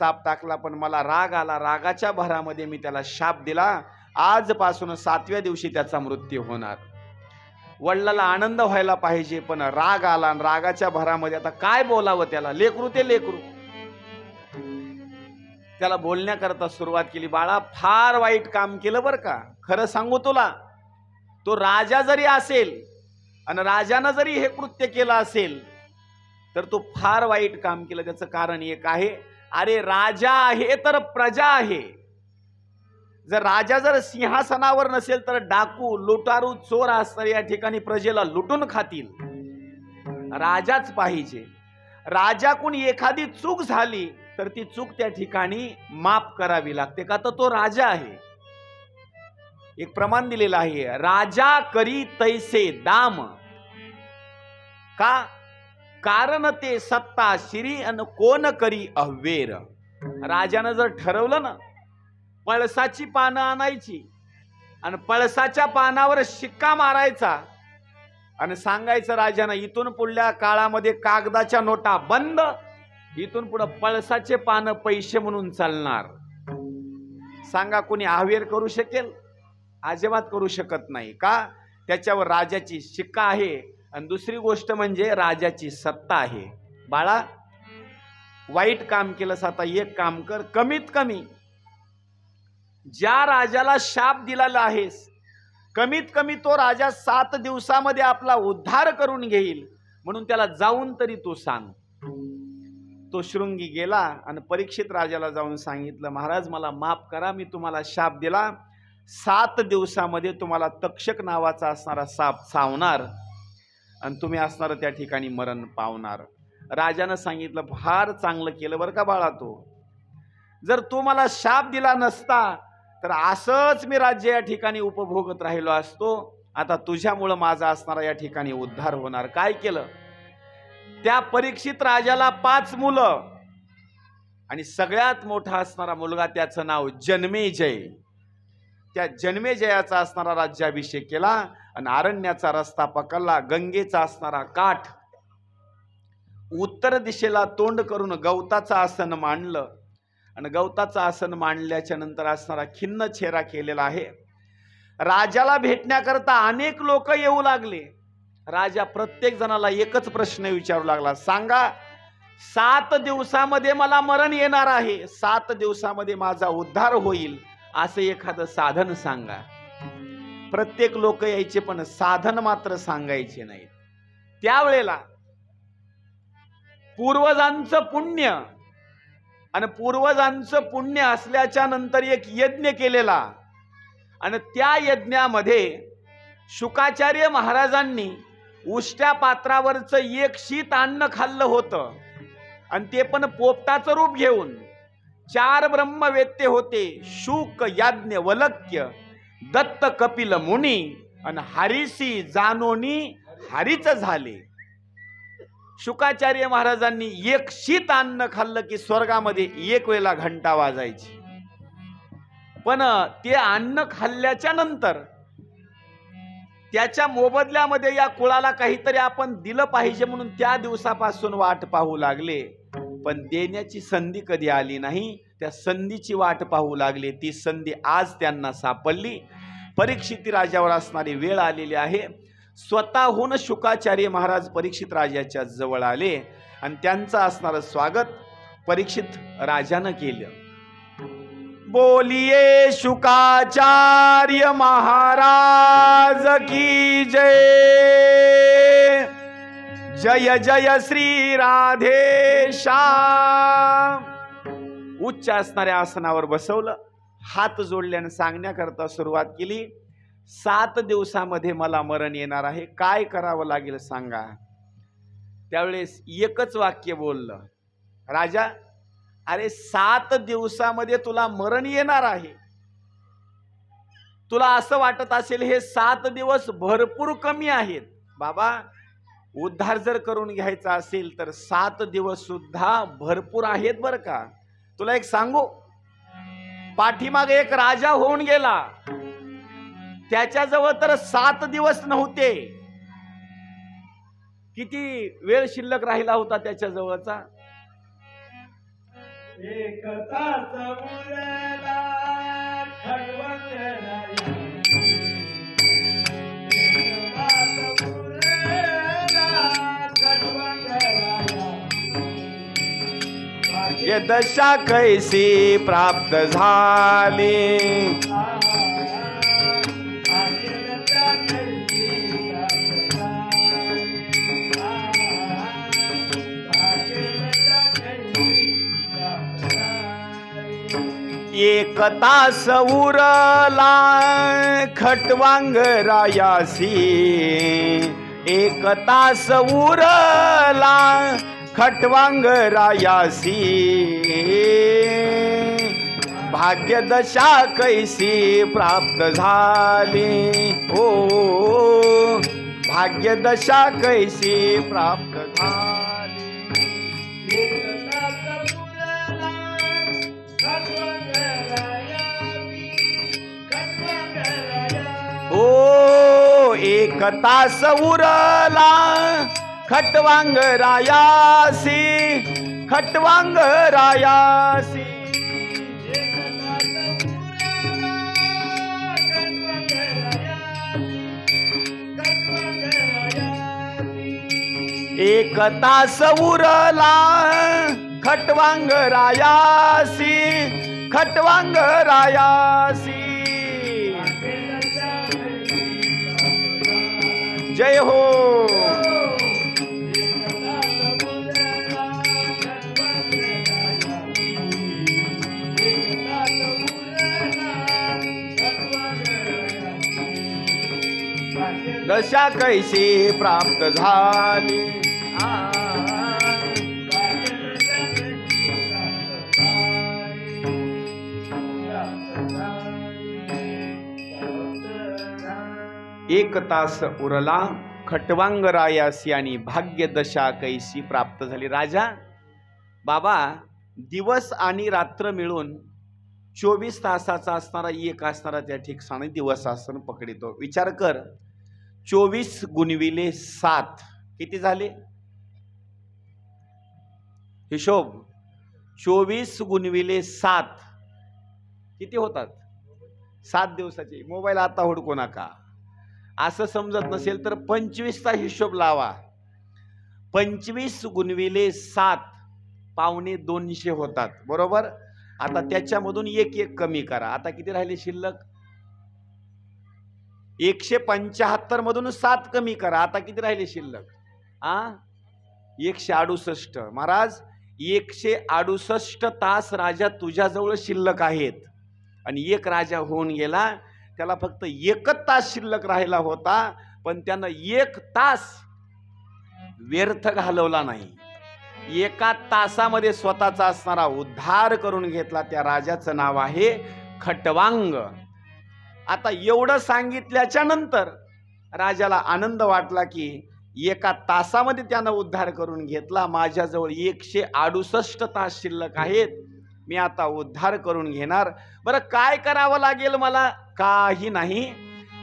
साप टाकला पण मला राग आला. रागाच्या भरामध्ये मी त्याला शाप दिला. आजपासून सातव्या दिवशी त्याचा मृत्यू होणार. वडिलाला आनंद व्हायला पाहिजे पण राग आला आणि रागाच्या भरामध्ये आता काय बोलावं त्याला? लेकरू ते लेकरू. त्याला बोलण्याकरता सुरुवात केली. बाळा फार वाईट काम केलं बरं का? खरं सांगू तुला तो राजा जरी असेल आणि राजानं जरी हे कृत्य केलं असेल तर तो फार वाईट काम केलं. त्याचं कारण एक आहे अरे राजा आहे तर प्रजा आहे. जर राजा जर सिंहासनावर नसेल तर डाकू लुटारू चोर असणार या ठिकाणी प्रजेला लुटून खातील. राजाच पाहिजे. राजाकडून एखादी चूक झाली तर ती चूक त्या ठिकाणी माफ करावी लागते का? तर तो राजा आहे. एक प्रमाण दिलेलं आहे. राजा करी तैसे दाम. का? कारण ते सत्ता श्री अन कोण करी अव्वेर राजानं जर ठरवलं ना पळसाची पानं आणायची आणि पळसाच्या पानावर शिक्का मारायचा आणि सांगायचं राजानं इथून पुढल्या काळामध्ये कागदाच्या नोटा बंद इथून पुढं पळसाचे पानं पैसे म्हणून चालणार. सांगा कोणी अवेर करू शकेल? अजिबात करू शकत नाही. का? त्याच्यावर राजाची शिक्का आहे. आणि दुसरी गोष्ट म्हणजे राजाची सत्ता आहे. बाळा वाईट काम केलंस आता एक काम कर कमीत कमी ज्या राजाला शाप दिलेला आहेस कमीत कमी तो राजा सात दिवसामध्ये आपला उद्धार करून घेईल म्हणून त्याला जाऊन तरी तू सांग. तो शृंगी गेला आणि परीक्षित राजाला जाऊन सांगितलं महाराज मला माफ करा मी तुम्हाला शाप दिला. सात दिवसामध्ये तुम्हाला तक्षक नावाचा असणारा साप चावणार. आणि तुम्ही असणार त्या ठिकाणी मरण पावणार. राजानं सांगितलं फार चांगलं केलं बरं का बाळा तो. जर तू मला शाप दिला नसता तर असंच मी राज्य या ठिकाणी उपभोगत राहिलो असतो. आता तुझ्यामुळं माझा असणारा या ठिकाणी उद्धार होणार. काय केलं? त्या परीक्षित राजाला पाच मुलं आणि सगळ्यात मोठा असणारा मुलगा त्याचं नाव जन्मेजय. त्या जन्मेजयाचा असणारा राज्याभिषेक केला आणि अरण्याचा रस्ता पकडला गंगेचा असणारा काठ उत्तर दिशेला तोंड करून गवताचं आसन मांडलं. आणि गवताचं आसन मांडल्याच्या नंतर असणारा खिन्न चेहरा केलेला आहे. राजाला भेटण्याकरता अनेक लोक येऊ लागले. राजा प्रत्येक जणाला एकच प्रश्न विचारू लागला. सांगा सात दिवसामध्ये मला मरण येणार आहे. सात दिवसामध्ये माझा उद्धार होईल. असं एखादं साधन सांगा. प्रत्येक लोक यायचे पण साधन मात्र सांगायचे नाही त्यावेळेला पूर्वजांचं पुण्य आणि पूर्वजांचं पुण्य असल्याच्या नंतर एक यज्ञ केलेला आणि त्या यज्ञामध्ये शुकाचार्य महाराजांनी उष्ट्या पात्रावरचं एक शीत अन्न खाल्लं होतं. आणि ते पण पोपटाचं रूप घेऊन चार ब्रह्मवेत्ते होते शुक याज्ञ वलक्य दत्त कपिल मुनी आणि हरिसी जानोनी हरिच झाले. शुकाचार्य महाराजांनी एक शीत अन्न खाल्लं की स्वर्गामध्ये एक वेळेला घंटा वाजायची. पण ते अन्न खाल्ल्याच्या नंतर त्याच्या मोबदल्यामध्ये या कुळाला काहीतरी आपण दिलं पाहिजे म्हणून त्या दिवसापासून वाट पाहू लागले. पण देण्याची संधी कधी आली नाही त्या संधीची वाट पाहू लागली. ती संधी आज त्यांना सापडली. परीक्षिती राजावर असणारी वेळ आलेली आहे. स्वतःहून शुकाचार्य महाराज परीक्षित राजाच्या जवळ आले आणि त्यांचं असणारं स्वागत परीक्षित राजानं केलं. बोलिये शुकाचार्य महाराज की जय! जय जय श्री राधे उच्च असणाऱ्या आसनावर बसवलं हात जोडल्याने सांगण्याकरता सुरुवात केली. सात दिवसामध्ये मला मरण येणार आहे. काय करावं लागेल सांगा. त्यावेळेस एकच वाक्य बोललं. राजा अरे सात दिवसामध्ये तुला मरण येणार आहे. तुला असं वाटत असेल हे सात दिवस भरपूर कमी आहेत. बाबा उद्धार जर करून घ्यायचा असेल तर सात दिवस सुद्धा भरपूर आहेत बरं का. तुला एक सांगू? पाठीमागे एक राजा होऊन गेला. त्याच्याजवळ तर सात दिवस नव्हते. किती वेळ शिल्लक राहिला होता त्याच्या जवळचा एकता ये दशा कैसी प्राप्त झाली? एकता तास खटवांग खटवांगरायासी एकता तास खटवांग रायासी भाग्यदशा कैसी प्राप्त झाली? ओ भाग्यदशा कैसी प्राप्त झाली? हो, ओ एक तास उरला. खटवांगरायासी खटवांगरायासी। एक तास उरला खटवांग रायासी जय हो दशा कैसी प्राप्त झाली? एक तास उरला खटवांगरायासी आणि भाग्यदशा कैसी प्राप्त झाली. राजा बाबा दिवस आणि रात्र मिळून चोवीस तासाचा असणारा एक असणारा त्या ठिकाणी दिवस आसन पकडितो. विचार कर. चोवीस गुणविले सात. किती झाले? हिशोब. चोवीस गुणविले सात. किती होतात? सात दिवसाचे. मोबाईल आता हुडकू नका. असं समजत नसेल तर पंचवीसचा हिशोब लावा. पंचवीस गुणविले सात. पावणे दोनशे होतात. बरोबर? आता त्याच्यामधून एक एक कमी करा. आता किती राहिले शिल्लक? एकशे पंच्याहत्तर मधून सात कमी करा. आता किती राहिले शिल्लक? आ? एकशे अडुसष्ट. महाराज एकशे अडुसष्ट तास राजा तुझ्याजवळ शिल्लक आहेत. आणि एक राजा होऊन गेला. त्याला फक्त एकच तास शिल्लक राहिला होता पण त्यानं एक तास व्यर्थ घालवला नाही. एका तासामध्ये स्वतःचा असणारा उद्धार करून घेतला त्या राजाचं नाव आहे खटवांग. आता एवढं सांगितल्याच्या नंतर राजाला आनंद वाटला की एका तासामध्ये त्यानं उद्धार करून घेतला. माझ्याजवळ एकशे अडुसष्ट तास शिल्लक आहेत. मी आता उद्धार करून घेणार. बरं काय करावं लागेल मला? काही नाही.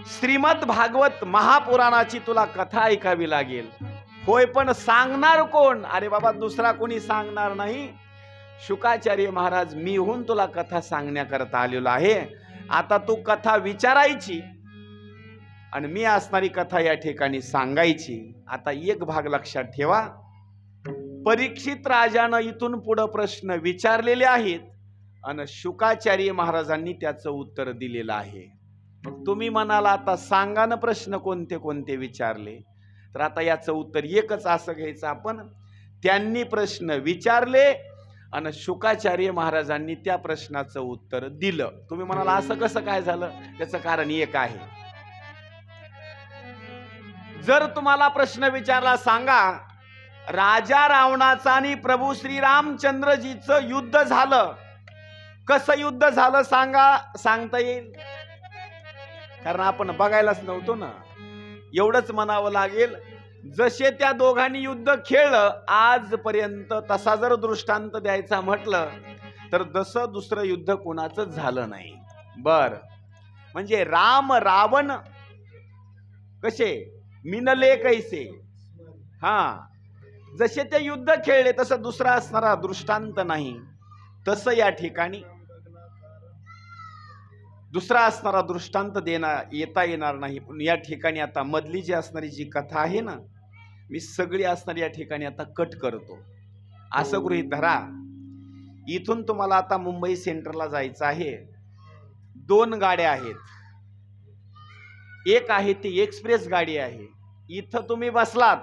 श्रीमद भागवत महापुराणाची तुला कथा ऐकावी लागेल. होय पण सांगणार कोण? अरे बाबा दुसरा कोणी सांगणार नाही. शुकाचार्य महाराज मी होऊन तुला कथा सांगण्याकरता आलेलो आहे. आता तू कथा विचारायची आणि मी असणारी कथा या ठिकाणी सांगायची. आता एक भाग लक्षात ठेवा. परीक्षित राजानं इथून पुढं प्रश्न विचारलेले आहेत आणि शुकाचार्य महाराजांनी त्याचं उत्तर दिलेलं आहे. मग तुम्ही म्हणाला आता सांगा ना प्रश्न कोणते कोणते विचारले? तर आता याचं उत्तर एकच असं घ्यायचं आपण. त्यांनी प्रश्न विचारले आणि शुकाचार्य महाराजांनी त्या प्रश्नाचं उत्तर दिलं. तुम्ही म्हणाला असं कसं काय झालं? त्याचं कारण एक आहे. जर तुम्हाला प्रश्न विचारला सांगा राजा रावणाचा आणि प्रभू श्रीरामचंद्रजीचं युद्ध झालं. कसं युद्ध झालं सांगा सांगता येईल? कारण आपण बघायलाच नव्हतो ना. एवढंच म्हणावं लागेल जसे त्या दोघांनी युद्ध खेळलं आजपर्यंत तसा जर दृष्टांत द्यायचा म्हटलं तर जसं दुसरं युद्ध कोणाचं झालं नाही. बर. म्हणजे राम रावण कसे? मिनले कैसे? हा. जसे ते युद्ध खेळले तसं दुसरा असणारा दृष्टांत नाही. तसं या ठिकाणी दुसरा असणारा दृष्टांत देणार येता येणार नाही. पण या ठिकाणी आता मधली जी असणारी जी कथा आहे ना मी सगळी असणारी या ठिकाणी आता कट करतो. असं गृहीत धरा. इथून तुम्हाला आता मुंबई सेंटरला जायचं आहे. दोन गाड्या आहेत. एक आहे ती एक्सप्रेस गाडी आहे. इथं तुम्ही बसलात.